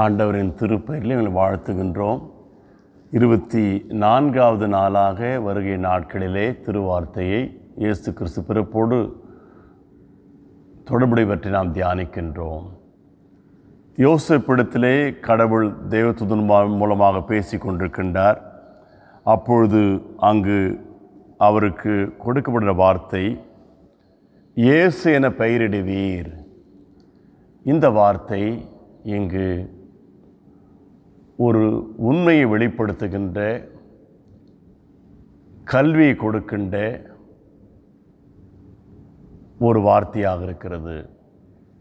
ஆண்டவரின் திருப்பெயரில் எங்களை வாழ்த்துகின்றோம். இருபத்தி நான்காவது நாளாக வருகை நாட்களிலே திருவார்த்தையை இயேசு கிறிஸ்து பிறப்போடு தொடர்புடையவற்றை நாம் தியானிக்கின்றோம். யோசிப்பிடத்திலே கடவுள் தேவத்துதன் மூலமாக பேசி கொண்டிருக்கின்றார். அப்பொழுது அங்கு அவருக்கு கொடுக்கப்படுற வார்த்தை இயேசு என பெயரிடுவீர். இந்த வார்த்தை இங்கு ஒரு உண்மையை வெளிப்படுத்துகின்ற கல்வியை கொடுக்கின்ற ஒரு வார்த்தையாக இருக்கிறது.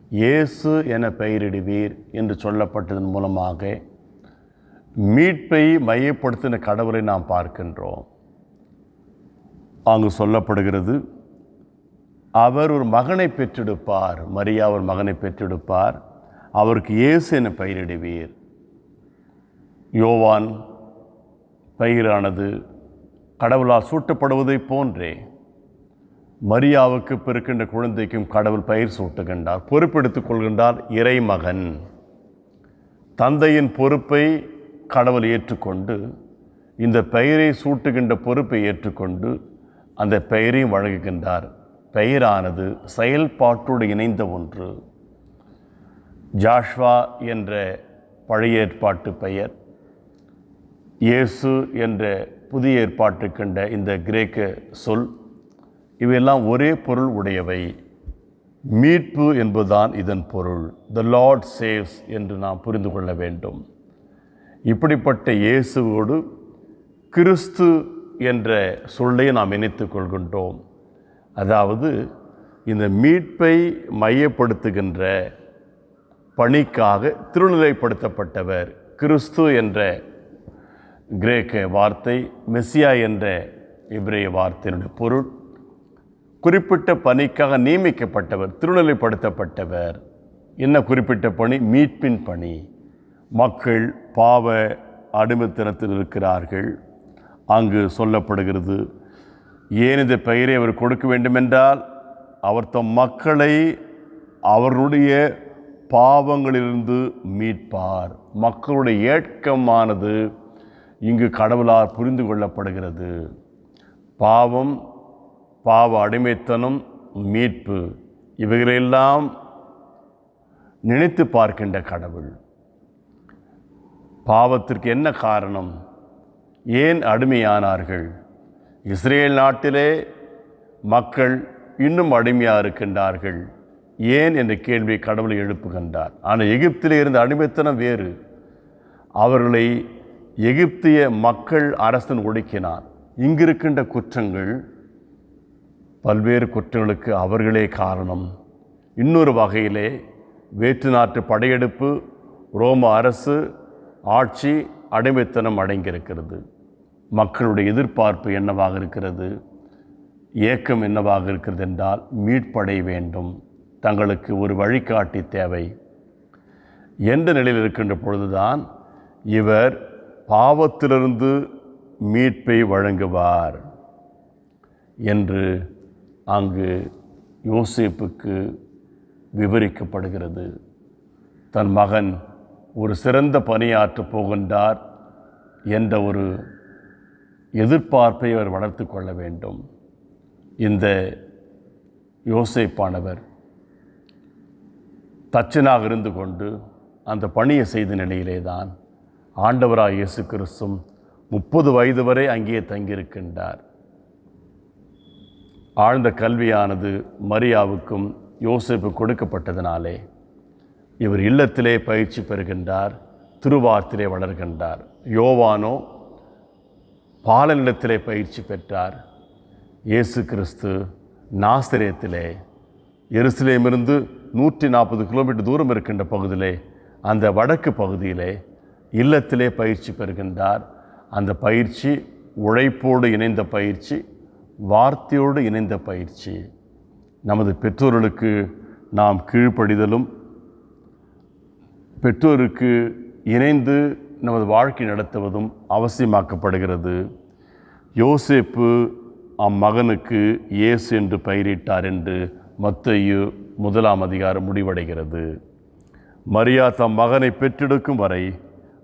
இயேசு என பெயரிடுவீர் என்று சொல்லப்பட்டதன் மூலமாக மீட்பை மையப்படுத்தின கடவுளை நாம் பார்க்கின்றோம். அங்கு சொல்லப்படுகிறது அவர் ஒரு மகனை பெற்றெடுப்பார். மரியா ஒரு மகனை பெற்றெடுப்பார். அவருக்கு இயேசு என பெயரிடுவீர். யோவான் பயிரானது கடவுளால் சூட்டப்படுவதைப் போன்றே மரியாவுக்கு பிறக்கின்ற குழந்தைக்கும் கடவுள் பயிர் சூட்டுகின்றார் பொறுப்பெடுத்துக் கொள்கின்றார் இறைமகன். தந்தையின் பொறுப்பை கடவுள் ஏற்றுக்கொண்டு இந்த பெயரை சூட்டுகின்ற பொறுப்பை ஏற்றுக்கொண்டு அந்த பெயரையும் வழங்குகின்றார். பெயரானது செயல்பாட்டோடு இணைந்த ஒன்று. ஜாஷ்வா என்ற பழைய ஏற்பாட்டு பெயர். இயேசு என்ற புதிய ஏற்பாட்டு கண்ட இந்த கிரேக்க சொல் இவையெல்லாம் ஒரே பொருள் உடையவை. மீட்பு என்பதுதான் இதன் பொருள். த லார்ட் சேவ்ஸ் என்று நாம் புரிந்து கொள்ள வேண்டும். இப்படிப்பட்ட இயேசுவோடு கிறிஸ்து என்ற சொல்லை நாம் இணைத்து கொள்கின்றோம். அதாவது இந்த மீட்பை மையப்படுத்துகின்ற பணிக்காக திருநிலைப்படுத்தப்பட்டவர் கிறிஸ்து என்ற கிரேக்க வார்த்தை மெஸ்ஸியா என்ற இப்ரேய வார்த்தையினுடைய பொருள். குறிப்பிட்ட பணிக்காக நியமிக்கப்பட்டவர் திருநிலைப்படுத்தப்பட்டவர். என்ன குறிப்பிட்ட பணி? மீட்பின் பணி. மக்கள் பாவ அடிமைத்தனத்தில் இருக்கிறார்கள். அங்கு சொல்லப்படுகிறது ஏன் இந்த பெயரை அவர் கொடுக்க வேண்டுமென்றால் அவர் தம் மக்களை அவர்களுடைய பாவங்களிலிருந்து மீட்பார். மக்களுடைய ஏக்கமானது இங்கு கடவுளால் புரிந்து கொள்ளப்படுகிறது. பாவம் பாவ அடிமைத்தனம் மீட்பு இவைகளெல்லாம் நினைத்து பார்க்கின்ற கடவுள். பாவத்திற்கு என்ன காரணம்? ஏன் அடிமையானார்கள்? இஸ்ரேல் நாட்டிலே மக்கள் இன்னும் அடிமையாக இருக்கின்றார்கள். ஏன் என்ற கேள்வியை கடவுளை எழுப்புகின்றார்? ஆனால் எகிப்திலே இருந்த அடிமைத்தனம் வேறு. அவர்களை எகிப்திய மக்கள் அரசன் ஒடுக்கினார் இங்கிருக்கின்ற குற்றங்கள் பல்வேறு குற்றங்களுக்கு அவர்களே காரணம். இன்னொரு வகையிலே வேற்று நாட்டு படையெடுப்பு ரோம அரசு ஆட்சி அடிமைத்தனம் அடங்கியிருக்கிறது. மக்களுடைய எதிர்பார்ப்பு என்னவாக இருக்கிறது? ஏக்கம் என்னவாக இருக்கிறது என்றால் மீட்படை வேண்டும். தங்களுக்கு ஒரு வழிகாட்டி தேவை. எந்த நிலையில் இருக்கின்ற பொழுதுதான் இவர் பாவத்திலிருந்து மீட்பை வழங்குவார் என்று அங்கு யோசேப்புக்கு விவரிக்கப்படுகிறது. தன் மகன் ஒரு சிறந்த பணியாற்றப் போகின்றார் என்ற ஒரு எதிர்பார்ப்பை அவர் வளர்த்து கொள்ள வேண்டும். இந்த யோசேப்பானவர் தச்சனாக இருந்து கொண்டு அந்த பணியை செய்த நிலையிலே தான் ஆண்டவராக இயேசு கிறிஸ்தும் முப்பது வயது வரை அங்கே தங்கியிருக்கின்றார். ஆழ்ந்த கல்வியானது மரியாவுக்கும் யோசிப்பு கொடுக்கப்பட்டதினாலே இவர் இல்லத்திலே பயிற்சி பெறுகின்றார் திருவார்த்திலே வளர்கின்றார். யோவானோ பாலநிலத்திலே பயிற்சி பெற்றார். இயேசு கிறிஸ்து நாசிரியத்திலே எருசலேமிருந்து நூற்றி நாற்பது கிலோமீட்டர் தூரம் இருக்கின்ற பகுதியிலே அந்த வடக்கு பகுதியிலே இல்லத்திலே பயிற்சி பெறுகின்றார். அந்த பயிற்சி உழைப்போடு இணைந்த பயிற்சி வார்த்தையோடு இணைந்த பயிற்சி. நமது பெற்றோர்களுக்கு நாம் கீழ்ப்படிதலும் பெற்றோருக்கு இணைந்து நமது வாழ்க்கை நடத்துவதும் அவசியமாக்கப்படுகிறது. யோசேப்பு அம்மகனுக்கு இயேசு என்று பெயரிட்டார் என்று மத்தையு முதலாம் அதிகாரம் முடிவடைகிறது. மரியா தம் மகனை பெற்றெடுக்கும் வரை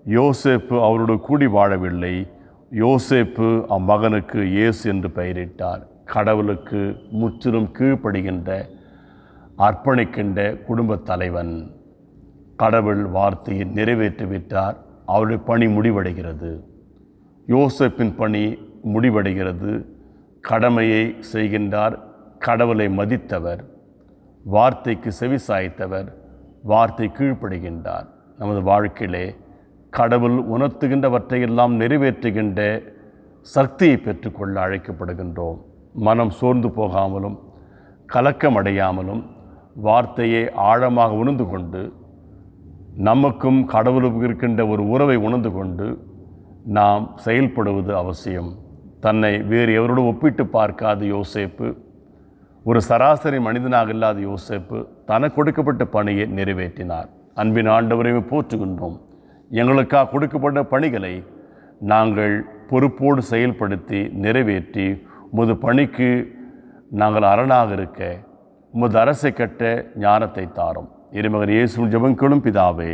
யோசேப்பு அவரோடு கூடி வாழவில்லை. யோசேப்பு அம்மகனுக்கு இயேசு என்று பெயரிட்டார். கடவுளுக்கு முற்றிலும் கீழ்ப்படுகின்ற அர்ப்பணிக்கின்ற குடும்பத் தலைவன். கடவுள் வார்த்தையை நிறைவேற்றிவிட்டார். அவருடைய பணி முடிவடைகிறது. யோசேப்பின் பணி முடிவடைகிறது. கடமையை செய்கின்றார். கடவுளை மதித்தவர். வார்த்தைக்கு செவி சாய்த்தவர் வார்த்தை கீழ்ப்படுகின்றார். நமது வாழ்க்கையிலே கடவுள் உணர்த்துகின்றவற்றையெல்லாம் நிறைவேற்றுகின்ற சக்தியை பெற்றுக்கொள்ள அழைக்கப்படுகின்றோம். மனம் சோர்ந்து போகாமலும் கலக்கம் அடையாமலும் வார்த்தையை ஆழமாக உணர்ந்து கொண்டு நமக்கும் கடவுளுக்கும் இருக்கின்ற ஒரு உறவை உணர்ந்து கொண்டு நாம் செயல்படுவது அவசியம். தன்னை வேறு எவரோடு ஒப்பிட்டு பார்க்காத யோசேப்பு ஒரு சராசரி மனிதனாக இல்லாத யோசேப்பு தனக்கு கொடுக்கப்பட்ட பணியை நிறைவேற்றினார். அன்பின் ஆண்டவரையும் போற்றுகின்றோம். எங்களுக்காக கொடுக்கப்பட்ட பணிகளை நாங்கள் பொறுப்போடு செயல்படுத்தி நிறைவேற்றி உமது பணிக்கு நாங்கள் அரணாக இருக்க உமது அரசை கட்ட ஞானத்தை தாரும். இருமகன் இயேசு ஜபங்களும் பிதாவே.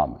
ஆமை